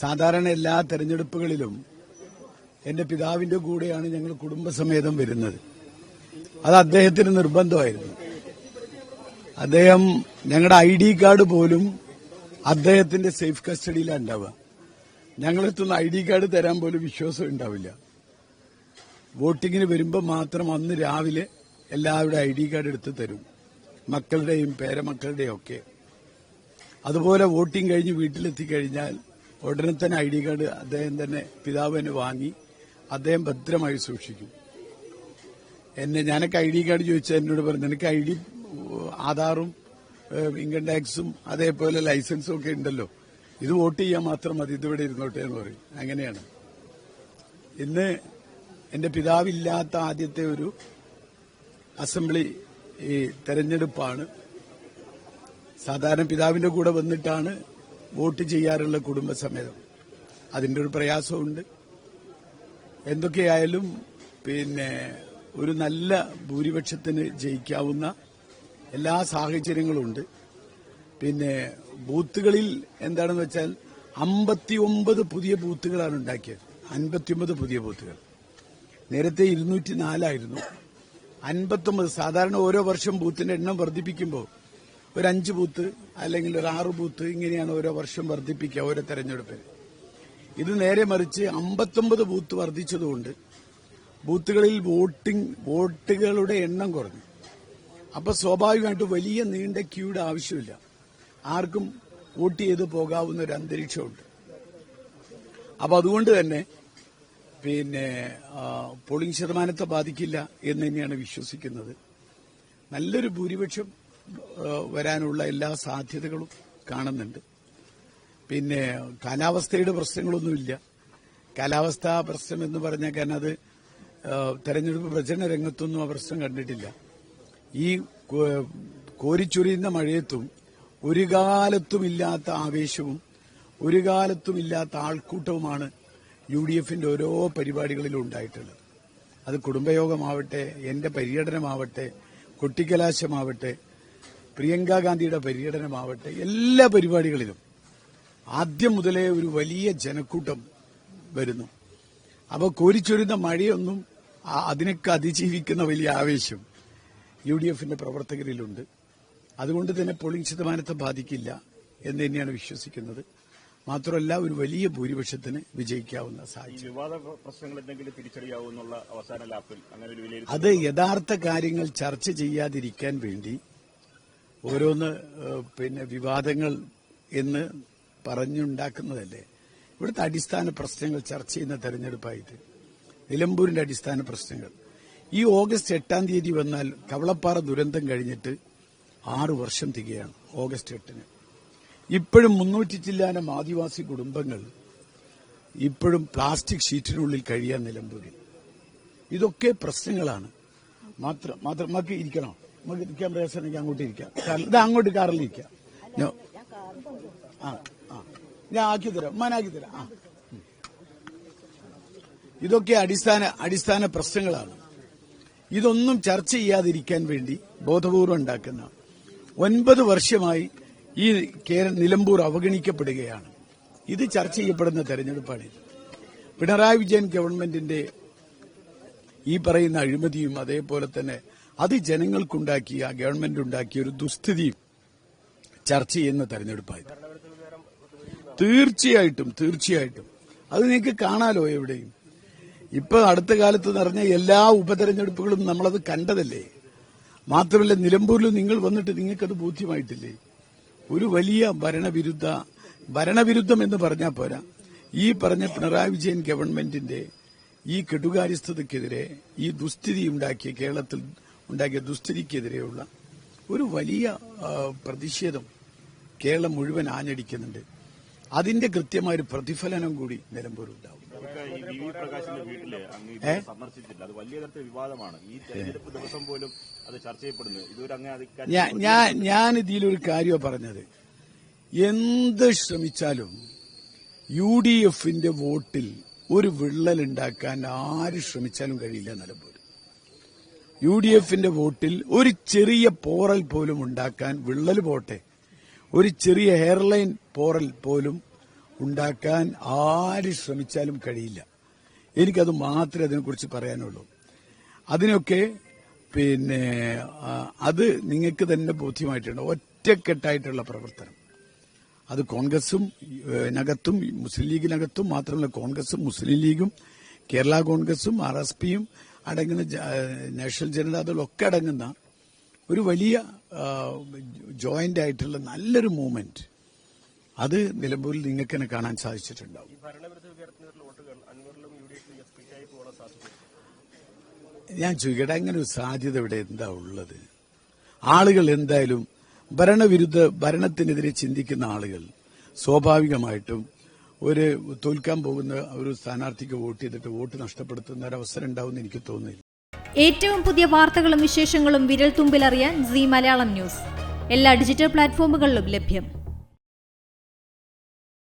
സാധാരണ എല്ലാ തെരഞ്ഞെടുപ്പുകളിലും എന്റെ പിതാവിന്റെ കൂടെയാണ് ഞങ്ങൾ കുടുംബസമേതം വരുന്നത്. അത് അദ്ദേഹത്തിന് നിർബന്ധമായിരുന്നു. അദ്ദേഹം ഞങ്ങളുടെ ഐ ഡി കാർഡ് പോലും അദ്ദേഹത്തിന്റെ സേഫ് കസ്റ്റഡിയിലാണ് ഉണ്ടാവുക. ഞങ്ങളെത്തുന്ന ഐ ഡി കാർഡ് തരാൻ പോലും വിശ്വാസം ഉണ്ടാവില്ല. വോട്ടിങ്ങിന് വരുമ്പോൾ മാത്രം അന്ന് രാവിലെ എല്ലാവരുടെ ഐ ഡി കാർഡ് എടുത്ത് തരും. മക്കളുടെയും പേരമക്കളുടെയും ഒക്കെ. അതുപോലെ വോട്ടിംഗ് കഴിഞ്ഞ് വീട്ടിലെത്തി കഴിഞ്ഞാൽ ഉടനെ തന്നെ ഐ ഡി കാർഡ് അദ്ദേഹം തന്നെ പിതാവ് തന്നെ വാങ്ങി അദ്ദേഹം ഭദ്രമായി സൂക്ഷിക്കും. എന്നെ ഞാനൊക്കെ ഐ ഡി കാർഡ് ചോദിച്ചാൽ എന്നോട് പറഞ്ഞു എനിക്ക് ഐ ഡി ആധാറും ഇൻകം ടാക്സും അതേപോലെ ലൈസൻസും ഒക്കെ ഉണ്ടല്ലോ. ഇത് വോട്ട് ചെയ്യാൻ മാത്രം മതി ഇതിവിടെ ഇരുന്നോട്ടെ എന്ന് പറയും. അങ്ങനെയാണ്. ഇന്ന് എന്റെ പിതാവില്ലാത്ത ആദ്യത്തെ ഒരു അസംബ്ലി ഈ തെരഞ്ഞെടുപ്പാണ്. സാധാരണ പിതാവിന്റെ കൂടെ വന്നിട്ടാണ് വോട്ട് ചെയ്യാറുള്ള കുടുംബസമേതം. അതിന്റെ ഒരു പ്രയാസമുണ്ട് എന്തൊക്കെയായാലും പിന്നെ ഒരു നല്ല ഭൂരിപക്ഷത്തിന് ജയിക്കാവുന്ന എല്ലാ സാഹചര്യങ്ങളുമുണ്ട് പിന്നെ ബൂത്തുകളിൽ എന്താണെന്ന് വെച്ചാൽ അമ്പത്തിയൊമ്പത് പുതിയ ബൂത്തുകളാണ് ഉണ്ടാക്കിയത്. അൻപത്തിയൊമ്പത് പുതിയ ബൂത്തുകൾ. നേരത്തെ ഇരുന്നൂറ്റി നാലായിരുന്നു അൻപത്തൊമ്പത് സാധാരണ ഓരോ വർഷം ബൂത്തിന്റെ എണ്ണം വർദ്ധിപ്പിക്കുമ്പോൾ ഒരു അഞ്ച് ബൂത്ത് അല്ലെങ്കിൽ ഒരു ആറ് ബൂത്ത് ഇങ്ങനെയാണ് ഓരോ വർഷം വർദ്ധിപ്പിക്കുക ഓരോ തെരഞ്ഞെടുപ്പിന് ഇത് നേരെ മറിച്ച് അമ്പത്തൊമ്പത് ബൂത്ത് വർദ്ധിച്ചതുകൊണ്ട് ബൂത്തുകളിൽ വോട്ടിംഗ് വോട്ടുകളുടെ എണ്ണം കുറഞ്ഞു. അപ്പൊ സ്വാഭാവികമായിട്ട് വലിയ നീണ്ട ക്യൂയുടെ ആവശ്യമില്ല. ആർക്കും വോട്ട് ചെയ്ത് പോകാവുന്ന ഒരു അന്തരീക്ഷമുണ്ട്. അപ്പൊ അതുകൊണ്ട് തന്നെ പിന്നെ പോളിംഗ് ശതമാനത്തെ ബാധിക്കില്ല എന്ന് തന്നെയാണ് വിശ്വസിക്കുന്നത്. നല്ലൊരു ഭൂരിപക്ഷം വരാനുള്ള എല്ലാ സാധ്യതകളും കാണുന്നുണ്ട്. പിന്നെ കാലാവസ്ഥയുടെ പ്രശ്നങ്ങളൊന്നുമില്ല. കാലാവസ്ഥാ പ്രശ്നം എന്ന് പറഞ്ഞാൽ കാരണം അത് തെരഞ്ഞെടുപ്പ് പ്രചരണ രംഗത്തൊന്നും ആ പ്രശ്നം കണ്ടിട്ടില്ല. ഈ കോരിച്ചൊരിയുന്ന മഴയത്തും ഒരു കാലത്തുമില്ലാത്ത ആവേശവും ഒരു കാലത്തുമില്ലാത്ത ആൾക്കൂട്ടവുമാണ് യു ഡി എഫിന്റെ ഓരോ പരിപാടികളിലും ഉണ്ടായിട്ടുള്ളത്. അത് കുടുംബയോഗമാവട്ടെ എന്റെ പര്യടനമാവട്ടെ കൊട്ടിക്കലാശമാവട്ടെ പ്രിയങ്ക ഗാന്ധിയുടെ പര്യടനമാവട്ടെ എല്ലാ പരിപാടികളിലും ആദ്യം മുതലേ ഒരു വലിയ ജനക്കൂട്ടം വരുന്നു. അപ്പോൾ കോരിച്ചൊരുന്ന മഴയൊന്നും അതിനൊക്കെ അതിജീവിക്കുന്ന വലിയ ആവേശം യു ഡി എഫിന്റെ പ്രവർത്തകരിലുണ്ട്. അതുകൊണ്ട് തന്നെ പോളിംഗ് ശതമാനത്തെ ബാധിക്കില്ല എന്ന് തന്നെയാണ് വിശ്വസിക്കുന്നത്. മാത്രമല്ല ഒരു വലിയ ഭൂരിപക്ഷത്തിന് വിജയിക്കാവുന്ന സാഹചര്യം. അത് യഥാർത്ഥ കാര്യങ്ങൾ ചർച്ച ചെയ്യാതിരിക്കാൻ വേണ്ടി ഓരോന്ന് പിന്നെ വിവാദങ്ങൾ എന്ന് പറഞ്ഞുണ്ടാക്കുന്നതല്ലേ? ഇവിടുത്തെ അടിസ്ഥാന പ്രശ്നങ്ങൾ ചർച്ച ചെയ്യുന്ന തെരഞ്ഞെടുപ്പായിട്ട്. നിലമ്പൂരിന്റെ അടിസ്ഥാന പ്രശ്നങ്ങൾ. ഈ ഓഗസ്റ്റ് എട്ടാം തീയതി വന്നാൽ കവളപ്പാറ ദുരന്തം കഴിഞ്ഞിട്ട് ആറ് വർഷം തികയാണ് ഓഗസ്റ്റ് എട്ടിന്. ഇപ്പോഴും മുന്നൂറ്റി ചില്ലാനം ആദിവാസി കുടുംബങ്ങൾ ഇപ്പോഴും പ്ലാസ്റ്റിക് ഷീറ്റിനുള്ളിൽ കഴിയാൻ നിലമ്പൂരിൽ. ഇതൊക്കെ പ്രശ്നങ്ങളാണ്. മാത്രം മാത്രം നമുക്ക് ഇരിക്കണോ. നമുക്ക് ഇരിക്കാൻ പ്രയാസമാണെങ്കിൽ അങ്ങോട്ട് ഇരിക്കാം. ഇത് അങ്ങോട്ട് ഞാൻ- ആ ആ. ഞാൻ ആക്കി തരാം. തരാം. ആ. ഇതൊക്കെ അടിസ്ഥാന അടിസ്ഥാന പ്രശ്നങ്ങളാണ്. ഇതൊന്നും ചർച്ച ചെയ്യാതിരിക്കാൻ വേണ്ടി ബോധപൂർവം ഉണ്ടാക്കുന്ന ഒൻപത് വർഷമായി ഈ കേര നിലമ്പൂർ അവഗണിക്കപ്പെടുകയാണ്. ഇത് ചർച്ച ചെയ്യപ്പെടുന്ന തെരഞ്ഞെടുപ്പാണ് പിണറായി വിജയൻ ഗവൺമെന്റിന്റെ ഈ പറയുന്ന അഴിമതിയും അതേപോലെ തന്നെ അത് ജനങ്ങൾക്കുണ്ടാക്കിയ ഗവൺമെന്റ് ഉണ്ടാക്കിയ ഒരു ദുസ്ഥിതി ചർച്ച ചെയ്യുന്ന തെരഞ്ഞെടുപ്പായി തീർച്ചയായിട്ടും തീർച്ചയായിട്ടും. അത് നിങ്ങൾക്ക് കാണാലോ എവിടെയും. ഇപ്പൊ അടുത്ത കാലത്ത് നിറഞ്ഞ എല്ലാ ഉപതെരഞ്ഞെടുപ്പുകളും നമ്മളത് കണ്ടതല്ലേ? മാത്രമല്ല നിലമ്പൂരിൽ നിങ്ങൾ വന്നിട്ട് നിങ്ങൾക്കത് ബോധ്യമായിട്ടില്ലേ? ഒരു വലിയ ഭരണവിരുദ്ധ ഭരണവിരുദ്ധം എന്ന് പറഞ്ഞാൽ പോരാ. ഈ പറഞ്ഞ പിണറായി വിജയൻ ഗവൺമെന്റിന്റെ ഈ കെടുകാര്യസ്ഥതയ്ക്കെതിരെ ഈ ദുസ്ഥിതി ഉണ്ടാക്കിയ കേരളത്തിൽ ഉണ്ടാക്കിയ ദുസ്ഥിതിക്കെതിരെയുള്ള ഒരു വലിയ പ്രതിഷേധം കേരളം മുഴുവൻ ആഞ്ഞടിക്കുന്നുണ്ട്. അതിന്റെ കൃത്യമായ ഒരു പ്രതിഫലനം കൂടി നിലമ്പൂരുണ്ടാവും ഞാൻ ഞാൻ ഞാൻ ഇതിലൊരു കാര്യമാണ് പറഞ്ഞത്. എന്ത് ശ്രമിച്ചാലും യു ഡി എഫിന്റെ വോട്ടിൽ ഒരു വിള്ളൽ ഉണ്ടാക്കാൻ ആര് ശ്രമിച്ചാലും കഴിയില്ല നിലമ്പൂർ യു ഡി എഫിന്റെ വോട്ടിൽ ഒരു ചെറിയ പോറൽ പോലും ഉണ്ടാക്കാൻ വിള്ളൽ പോട്ടെ. ഒരു ചെറിയ ഹെയർലൈൻ പോറൽ പോലും ഉണ്ടാക്കാൻ ആര് ശ്രമിച്ചാലും കഴിയില്ല. എനിക്കത് മാത്രമേ അതിനെക്കുറിച്ച് പറയാനുള്ളൂ. അതിനൊക്കെ പിന്നെ അത് നിങ്ങൾക്ക് തന്നെ ബോധ്യമായിട്ടുണ്ട്. ഒറ്റക്കെട്ടായിട്ടുള്ള പ്രവർത്തനം. അത് കോൺഗ്രസും നഗത്തും മുസ്ലിം ലീഗിനകത്തും മാത്രമല്ല കോൺഗ്രസും മുസ്ലിം ലീഗും കേരള കോൺഗ്രസും ആർ എസ് പിയും അടങ്ങുന്ന നാഷണൽ ജനതാദൾ ജനതാദളൊക്കെ അടങ്ങുന്ന ഒരു വലിയ ജോയിന്റ് ആയിട്ടുള്ള നല്ലൊരു മൂവ്മെന്റ് അത് നിലമ്പൂരിൽ നിങ്ങൾക്ക് തന്നെ കാണാൻ സാധിച്ചിട്ടുണ്ടാവും. ഞാൻ ചോദിക്കട്ടെ അങ്ങനെ ഒരു സാധ്യത ഇവിടെ എന്താ ഉള്ളത്? ആളുകൾ എന്തായാലും ഭരണവിരുദ്ധ ഭരണത്തിനെതിരെ ചിന്തിക്കുന്ന ആളുകൾ സ്വാഭാവികമായിട്ടും ഒരു തോൽക്കാൻ പോകുന്ന ഒരു സ്ഥാനാർത്ഥിക്ക് വോട്ട് ചെയ്തിട്ട് വോട്ട് നഷ്ടപ്പെടുത്തുന്ന ഒരു അവസരം ഉണ്ടാവുമെന്ന് എനിക്ക് തോന്നുന്നില്ല. ഏറ്റവും പുതിയ വാർത്തകളും വിശേഷങ്ങളും വിരൽ തുമ്പിലറിയാൻ സി മലയാളം ന്യൂസ്. എല്ലാ ഡിജിറ്റൽ പ്ലാറ്റ്ഫോമുകളിലും ലഭ്യം.